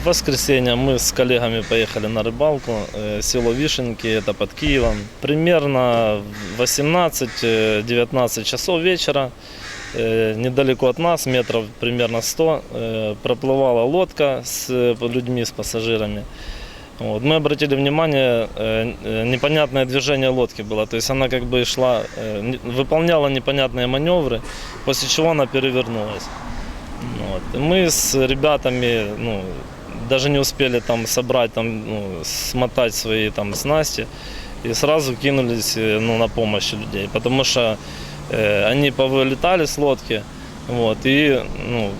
В воскресенье мы с коллегами поехали на рыбалку, э, село Вишенки, это под Киевом. Примерно в 18-19 часов вечера э, недалеко от нас, метров примерно 100, э, проплывала лодка с э, людьми, с пассажирами. Вот. Мы обратили внимание, э, э, непонятное движение лодки было, то есть она как бы шла, э, выполняла непонятные маневры, после чего она перевернулась. Вот. Мы с ребятами ну, даже не успели там собрать, там, ну, смотать свои там снасти и сразу кинулись э, ну, на помощь людей, потому что э, они повылетали с лодки вот, и ну,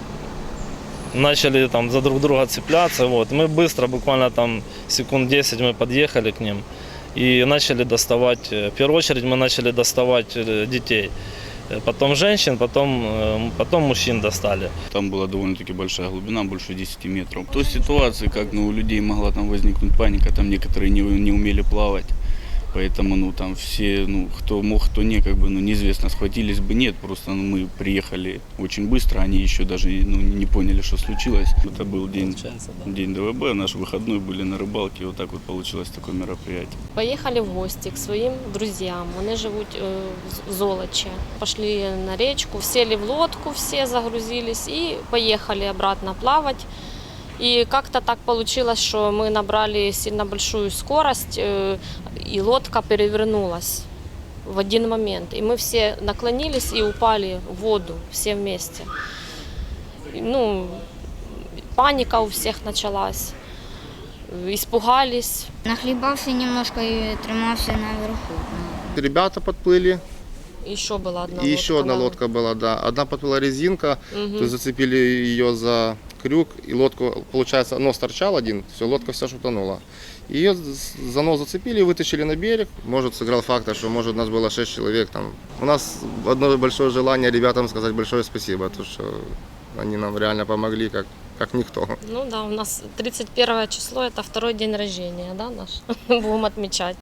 начали там за друг друга цепляться. Вот. Мы быстро, буквально там секунд 10 мы подъехали к ним и начали доставать, э, в первую очередь мы начали доставать э, детей, потом женщин, потом, э, потом мужчин достали. Там была довольно-таки большая глубина, больше 10 метров. То ситуации, как ну, у людей могла там возникнуть паника, там некоторые не, не умели плавать. Поэтому, ну, там все, ну, кто мог, кто не, как бы, ну, неизвестно, схватились бы, нет, просто ну, мы приехали очень быстро, они еще даже, ну, не поняли, что случилось. Это был день, день ДВБ, наш выходной, были на рыбалке, вот так вот получилось такое мероприятие. Поїхали в гості к своїм друзям. Вони живуть е, в Золочі. Пішли на річку, сели в лодку, все загрузились и поехали обратно плавать. И как-то так получилось, что мы набрали сильно большую скорость, э, и лодка перевернулась в один момент. И мы все наклонились и упали в воду, все вместе. И, Ну, паника у всех началась. Испугались, Нахлібався немножко і тримався наверху. Ребята подплыли, Еще была одна и еще лодка, одна да. лодка была, да. Одна подплыла резинка, Мгм. то есть зацепили ее за крюк, и лодку, получается, нос торчал один, все, лодка вся шутанула. Ее за нос зацепили вытащили на берег. Может, сыграл фактор, что, может, нас было 6 человек там. У нас одно большое желание ребятам сказать большое спасибо, то, что они нам реально помогли, как, как никто. Ну да, у нас 31 число, это второй день рождения, да, наш, будем отмечать.